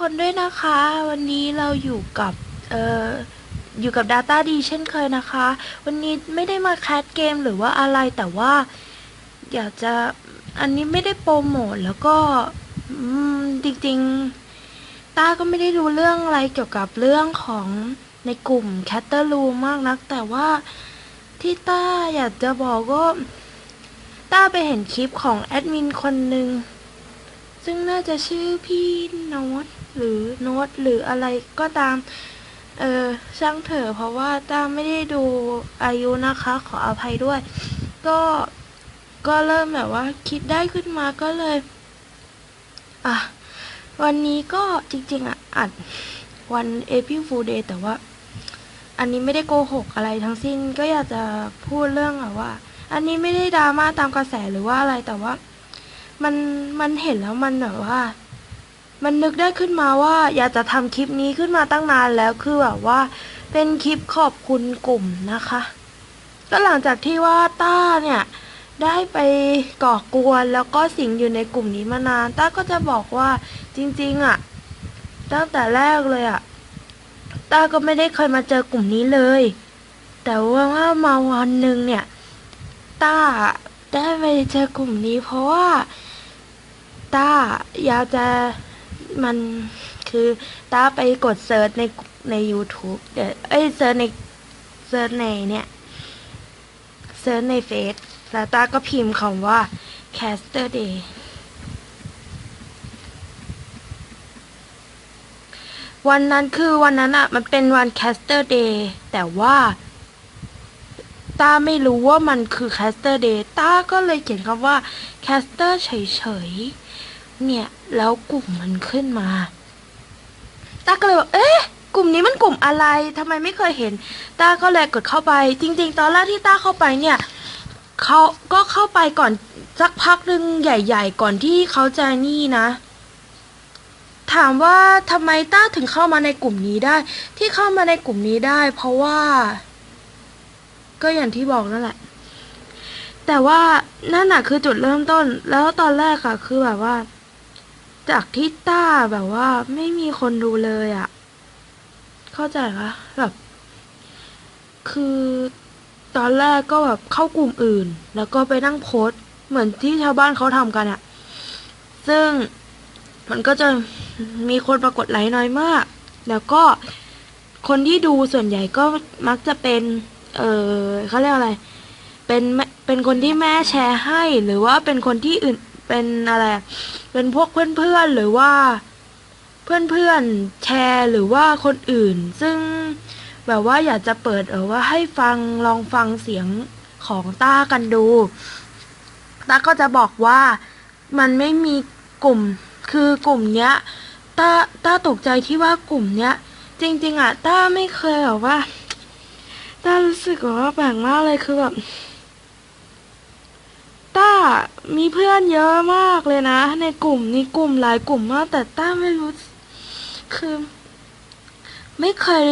คนด้วยนะคะ วันนี้เราอยู่กับเอ่ออยู่กับ Data ดีเช่นเคยนะคะ วันนี้ไม่ได้มาแคสเกมหรือว่าอะไรแต่ว่า อยากจะอันนี้ไม่ได้โปรโมทแล้วก็อจริงๆ ต้าก็ไม่ได้รู้เรื่องอะไรเกี่ยวกับเรื่องของในกลุ่ม c a t t e r Room มากนัก แต่ว่าที่ต้าอยากจะบอกก็ต้าไปเห็นคลิปของแอดมินคนหนึ่งซึ่งน่าจะชื่อพี่โน้ต หรือโน้ตหรืออะไรก็ตาม เออช่างเถอะเพราะว่าต้าไม่ได้ดูอายุนะคะ ขออภัยด้วย ก็ก็เริ่มแบบว่าคิดได้ขึ้นมาก็เลย อะ วันนี้ก็จริงๆอะอัดวัน April Fool Day แต่ว่า อันนี้ไม่ได้โกหกอะไรทั้งสิ้นก็อยากจะพูดเรื่องแบบว่า อันนี้ไม่ได้ดราม่าตามกระแสหรือว่าอะไรแต่ว่า มันมันเห็นแล้วมันแบบว่า มันนึกได้ขึ้นมาว่า อยากจะทำคลิปนี้ขึ้นมาตั้งนานแล้วคือแบบว่า เป็นคลิปขอบคุณกลุ่มนะคะ ก็หลังจากที่ว่าต้าเนี่ยได้ไปก่อกวนแล้วก็สิงอยู่ในกลุ่มนี้มานาน ต้าก็จะบอกว่าจริง ๆอะ ตั้งแต่แรกเลยอะ ต้าก็ไม่ได้เคยมาเจอกลุ่มนี้เลย แต่ว่าว่ามาวันหนึ่งเนี่ย ต้าได้ไปเจอกลุ่มนี้เพราะว่า ต้าอยากจะ มันคือต้าไปกดเซิร์ชในใน YouTube เดี๋ยวเอ้ยเซิร์ชในเซิร์ชในเนี่ยเซิร์ชในเฟซแล้วต้าก็พิมพ์คำว่า caster day วันนั้นคือวันนั้นอะมันเป็นวัน caster day แต่ว่าต้าไม่รู้ว่ามันคือ caster day ต้าก็เลยเขียนคำว่า caster เฉยๆ เนี่ย แล้วกลุ่มมันขึ้นมาตาก็เลยบอกเอ๊ะกลุ่มนี้มันกลุ่มอะไรทำไมไม่เคยเห็นตาก็เลยกดเข้าไป จริง ๆ ตอนแรกที่ตาเข้าไปเนี่ยเขาก็เข้าไปก่อนสักพักหนึ่งใหญ่ ๆ ก่อนที่เขาจะนี่นะ ถามว่าทำไมต้าถึงเข้ามาในกลุ่มนี้ได้ ที่เข้ามาในกลุ่มนี้ได้ เพราะว่า ก็อย่างที่บอกนั่นแหละ แต่ว่านั่นน่ะคือจุดเริ่มต้น แล้วตอนแรกอะคือแบบว่า จากที่ต้าแบบว่าไม่มีคนดูเลยอะเข้าใจปะแบบ คือตอนแรกก็แบบเข้ากลุ่มอื่น แล้วก็ไปนั่งโพสเหมือนที่ชาวบ้านเขาทำกันอะซึ่งมันก็จะมีคนปรากฏไลค์น้อยมาก แล้วก็คนที่ดูส่วนใหญ่ก็มักจะเป็น เออเขาเรียกอะไร เป็นเป็นคนที่แม่แชร์ให้ หรือว่าเป็นคนที่อื่น เป็นอะไร เป็นพวกเพื่อนๆหรือว่า เพื่อนๆแชร์หรือว่าคนอื่น ซึ่งแบบว่าอยากจะเปิดเออว่าให้ฟังลองฟังเสียงของต้ากันดูต้าก็จะบอกว่ามันไม่มีกลุ่มคือกลุ่มเนี้ยต้าต้าตกใจที่ว่ากลุ่มเนี้ย จริง ๆอะต้าไม่เคยแบบว่าต้ารู้สึกว่าแปลกมากเลยคือแบบ ต้ามีเพื่อนเยอะมากเลยนะ ในกลุ่มนี้กลุ่มหลายกลุ่มมาก แต่ต้าไม่รู้ คือ ไม่เคย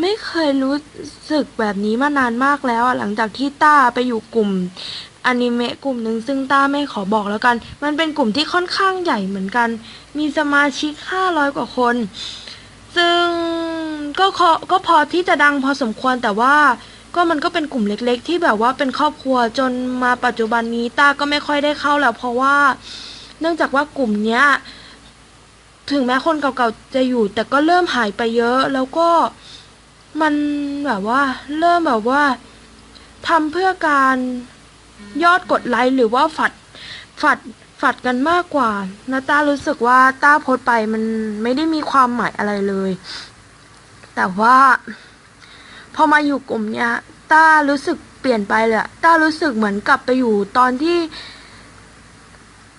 ไม่เคยรู้สึกแบบนี้มานานมากแล้วหลังจากที่ต้าไปอยู่กลุ่มอนิเมะกลุ่มหนึ่งซึ่งต้าไม่ขอบอกแล้วกัน มันเป็นกลุ่มที่ค่อนข้างใหญ่เหมือนกัน มีสมาชิกห้าร้อยกว่าคน ซึ่งก็ขอก็พอที่จะดังพอสมควรแต่ว่า ก็มันก็เป็นกลุ่มเล็ก ๆ ที่แบบว่าเป็นครอบครัวจนมาปัจจุบันนี้ต้าก็ไม่ค่อยได้เข้าแล้ว เพราะว่า เนื่องจากว่ากลุ่มเนี้ย ถึงแม้คนเก่าๆจะอยู่ แต่ก็เริ่มหายไปเยอะ แล้วก็มันแบบว่า เริ่มแบบว่าทำเพื่อการยอดกดไลค์หรือว่าฝัดฝัดฝัดกันมากกว่านะต้ารู้สึกว่าต้าโพสไปมันไม่ได้มีความหมายอะไรเลย แต่ว่าพอมาอยู่กลุ่มเนี้ย ต้ารู้สึกเปลี่ยนไปเลยอะต้ารู้สึกเหมือนกลับไปอยู่ตอนที่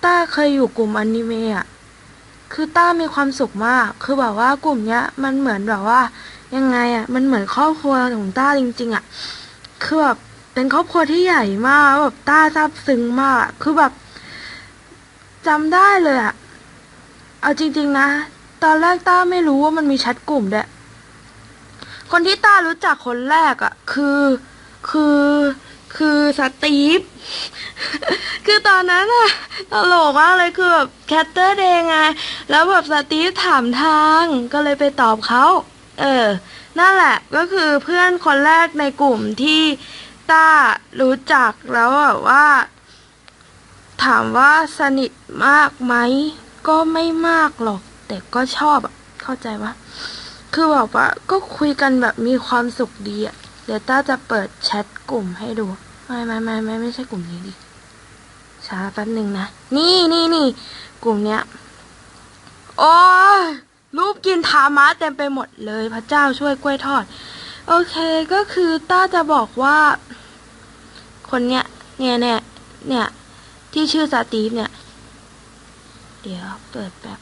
ต้าเคยอยู่กลุ่มอนิเมะอะคือต้ามีความสุขมาก คือแบบว่ากลุ่มเนี้ย มันเหมือนแบบว่า ยังไงอะมันเหมือนครอบครัวของต้าจริง ๆอะคือแบบเป็นครอบครัวที่ใหญ่มากแบบต้าซาบซึ้งมาก คือแบบจำได้เลยอะเอาจริง ๆ นะ ตอนแรกต้าไม่รู้ว่ามันมีแชทกลุ่มด้วย คนที่ต้ารู้จักคนแรกอะ่ะ คือ คือ คือสตีฟ คือตอนนั้นอะตลกมากเลยคือแบบแคทเตอร์เดย์ไง แล้วแบบสตีฟถามทางก็เลยไปตอบเขาเออ นั่นแหละก็คือเพื่อนคนแรกในกลุ่มที่ต้ารู้จักแล้วแบบว่า ถามว่าสนิทมากไหม ก็ไม่มากหรอก แต่ก็ชอบอะเข้าใจปะ คือแบบว่าก็คุยกันแบบมีความสุขดีอะเดี๋ยวต้าจะเปิดแชทกลุ่มให้ดู ไม่ไม่ไม่ไม่ไม่ใช่กลุ่มนี้ดิช้าแป๊บหนึ่งนะ นี่นี่นี่กลุ่มเนี้ย โอ้ยรูปกินทามะเต็มไปหมดเลย พระเจ้าช่วยกล้วยทอด โอเคก็คือต้าจะบอกว่า คนเนี้ยเนี่ยเนี่ยเนี่ยที่ชื่อสตีฟเนี่ย เดี๋ยวเปิดแบบ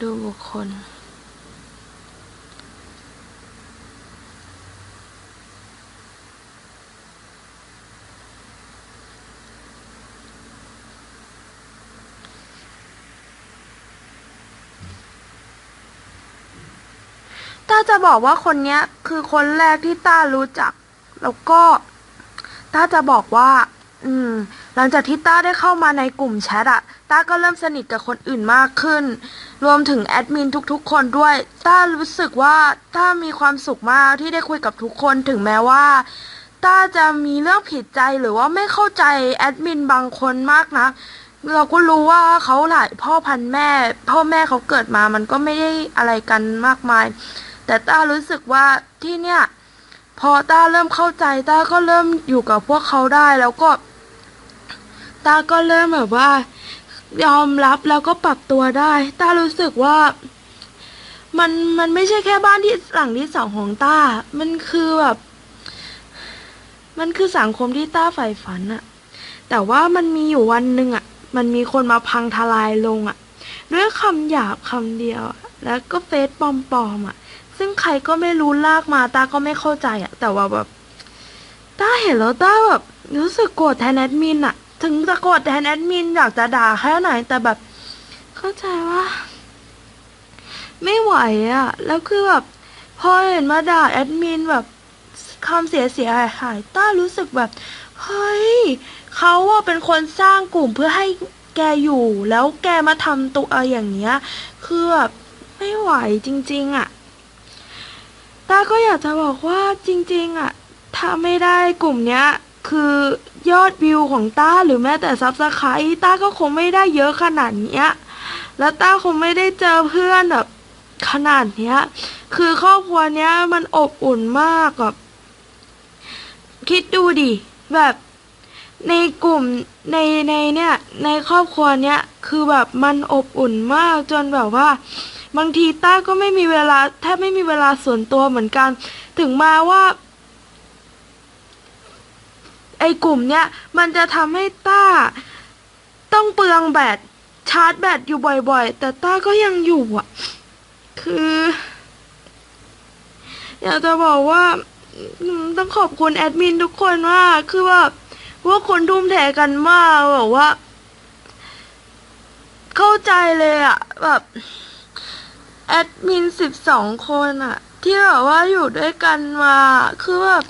ดูบุคคล ต้าจะบอกว่าคนเนี้ยคือคนแรกที่ต้ารู้จัก แล้วก็ต้าจะบอกว่า อืม หลังจากที่ต้าได้เข้ามาในกลุ่มแชทอะ ต้าก็เริ่มสนิทกับคนอื่นมากขึ้น รวมถึงแอดมินทุกๆ คนด้วย ต้ารู้สึกว่าต้ามีความสุขมากที่ได้คุยกับทุกคนถึงแม้ว่าต้าจะมีเรื่องผิดใจหรือว่าไม่เข้าใจแอดมินบางคนมากนะเราก็รู้ว่าเขาหลายพ่อพันแม่ พ่อแม่เขาเกิดมามันก็ไม่ได้อะไรกันมากมาย แต่ต้ารู้สึกว่าที่เนี่ย พอต้าเริ่มเข้าใจต้าก็เริ่มอยู่กับพวกเขาได้แล้วก็ต้าก็เริ่มแบบว่า ยอมรับแล้วก็ปรับตัวได้ต้ารู้สึกว่า มันมันไม่ใช่แค่บ้านที่หลังที่สองของต้า มันคือแบบ มันคือสังคมที่ต้าใฝ่ฝันอะแต่ว่ามันมีอยู่วันหนึ่งอะมันมีคนมาพังทลายลงอะด้วยคำหยาบคำเดียวแล้วก็เฟซปลอมๆอะซึ่งใครก็ไม่รู้ลากมาต้าก็ไม่เข้าใจอะแต่ว่าแบบต้าเห็นแล้วต้าแบบรู้สึกโกรธแทนแอดมินอะ ถึงจะโกรธแทนแอดมินอยากจะด่าแค่ไหนแต่แบบ เข้าใจว่าไม่ไหวอะแล้วคือแบบพอเห็นมาด่าแอดมินแบบคำเสียเสียหายหายต้ารู้สึกแบบ เฮ้ยเขาอะเป็นคนสร้างกลุ่มเพื่อให้แกอยู่แล้วแกมาทำตัวอย่างเนี้ย คือแบบไม่ไหวจริง ๆอะต้าก็อยากจะบอกว่าจริง ๆอะถ้าไม่ได้กลุ่มเนี้ย คือยอดวิวของต้าหรือแม้แต่ซับสไครต์ต้าก็คงไม่ได้เยอะขนาดเนี้ย แล้วต้าคงไม่ได้เจอเพื่อนแบบขนาดเนี้ย คือครอบครัวเนี้ยมันอบอุ่นมากแบบคิดดูดิ แบบในกลุ่มในในเนี่ยในครอบครัวเนี้ยคือแบบมันอบอุ่นมากจนแบบว่า บางทีต้าก็ไม่มีเวลาแทบไม่มีเวลาส่วนตัวเหมือนกัน ถึงมาว่า ไอ้กลุ่มเนี้ยมันจะทำให้ต้า ต้องเปลืองแบตชาร์จแบตอยู่บ่อยๆ แต่ต้าก็ยังอยู่อะ คือ อยากจะบอกว่าต้องขอบคุณแอดมินทุกคนมาก คือว่าว่าคนทุ่มเทกันมากแบบว่า เข้าใจเลยอะ แบบแอดมินสิบสองคนอะ ที่แบบว่าอยู่ด้วยกันมา คือแบบ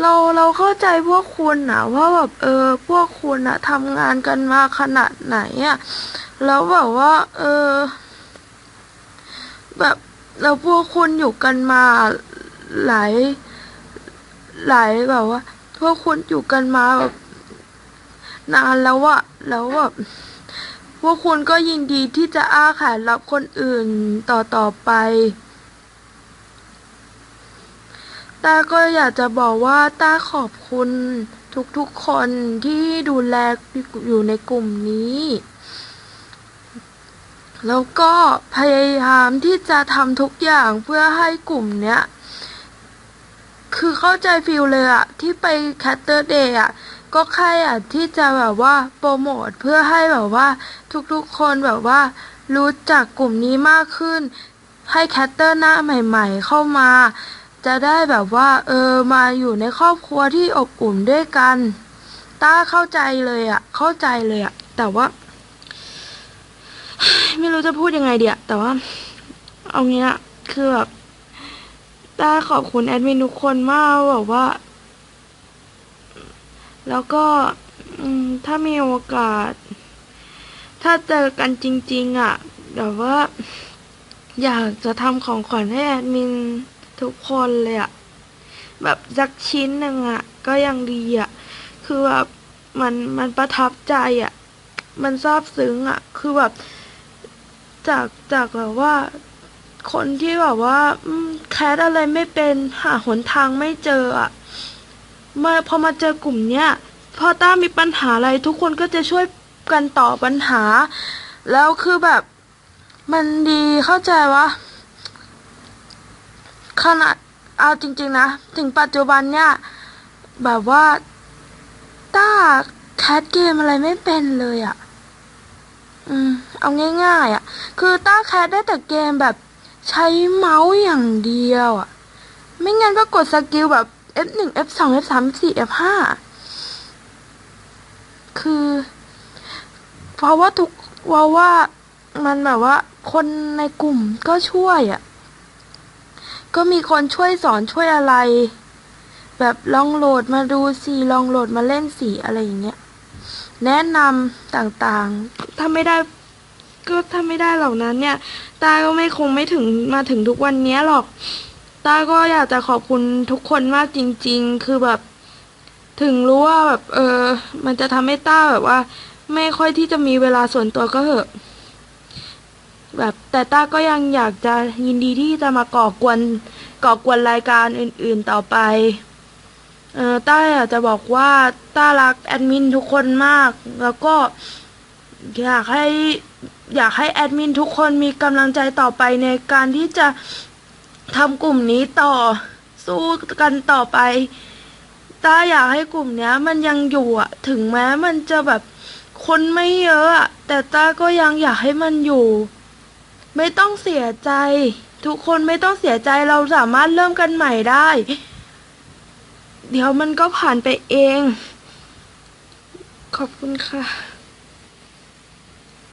เราเราเข้าใจพวกคุณนะว่าแบบเออพวกคุณอะทำงานกันมาขนาดไหนอะแล้วแบบว่า เออ แบบแล้วพวกคุณอยู่กันมาหลายหลายแบบว่า พวกคุณอยู่กันมาแบบนานแล้วอะแล้วแบบพวกคุณก็ยินดีที่จะอ้าแขนรับคนอื่นต่อต่อไป ต้าก็อยากจะบอกว่าต้าขอบคุณทุกๆคนที่ดูแลอยู่ในกลุ่มนี้ แล้วก็พยายามที่จะทำทุกอย่างเพื่อให้กลุ่มเนี้ย คือเข้าใจฟิลเลยอะที่ไปแคตเตอร์เดย์อะก็แค่อยากที่จะแบบว่าโปรโมทเพื่อให้แบบว่าทุกๆคนแบบว่า รู้จักกลุ่มนี้มากขึ้น ให้แคตเตอร์หน้าใหม่ ๆ เข้ามา จะได้แบบว่า เออมาอยู่ในครอบครัวที่อบอุ่นด้วยกันต้าเข้าใจเลยอะเข้าใจเลยอะแต่ว่า ไม่รู้จะพูดยังไงเดียแต่ว่า เอางี้อะคือแบบต้าขอบคุณแอดมินทุกคนมากแบบว่า แล้วก็ถ้ามีโอกาส ถ้าเจอกันจริง ๆอะแบบว่า อยากจะทำของขวัญให้แอดมิน ทุกคนเลยอะแบบสักชิ้นหนึ่งอะก็ยังดีอะคือแบบมันมันประทับใจอะมันซาบซึ้งอะคือแบบ จากจากแบบว่า คนที่แบบว่าแคสอะไรไม่เป็นหาหนทางไม่เจออะมาพอมาเจอกลุ่มเนี้ยพอต้ามีปัญหาอะไรทุกคนก็จะช่วยกันตอบปัญหา แล้วคือแบบ มันดีเข้าใจว่า ขนาดเอาจริง ๆ นะ ถึงปัจจุบันเนี่ย แบบว่าต้าแคสเกมอะไรไม่เป็นเลยอะ่ะ อืม เอาง่ายๆอะ่ะ คือต้าแคสได้แต่เกมแบบใช้เมาส์อย่างเดียวอะ่ะ ไม่งั้นก็กดสกิลแบบ F1 F2 F3 F4 F5 คือ เพราะว่าทุกว่าว่ามันแบบว่า คนในกลุ่มก็ช่วยอะ่ะ ก็มีคนช่วยสอนช่วยอะไร แบบลองโหลดมาดูสิลองโหลดมาเล่นสิอะไรอย่างเงี้ยแนะนำต่างๆ ถ้าไม่ได้ก็ถ้าไม่ได้เหล่านั้นเนี่ย ตาก็ไม่คงไม่ถึงมาถึงทุกวันนี้หรอก ตาก็อยากจะขอบคุณทุกคนมากจริง ๆ คือแบบ ถึงรู้ว่าแบบ เออ มันจะทำให้ต้าแบบว่า ไม่ค่อยที่จะมีเวลาส่วนตัวก็เถอะ แบบแต่ต้าก็ยังอยากจะยินดีที่จะมาก่อกวนก่อกวนรายการอื่นๆต่อไป เออต้าอยากจะบอกว่าต้ารักแอดมินทุกคนมาก แล้วก็อยากให้อยากให้แอดมินทุกคนมีกำลังใจต่อไปในการที่จะทำกลุ่มนี้ต่อสู้กันต่อไปต้าอยากให้กลุ่มเนี้ย มันยังอยู่อะถึงแม้มันจะแบบคนไม่เยอะอะแต่ต้าก็ยังอยากให้มันอยู่ ไม่ต้องเสียใจ ทุกคนไม่ต้องเสียใจเราสามารถเริ่มกันใหม่ได้ เดี๋ยวมันก็ผ่านไปเอง ขอบคุณค่ะ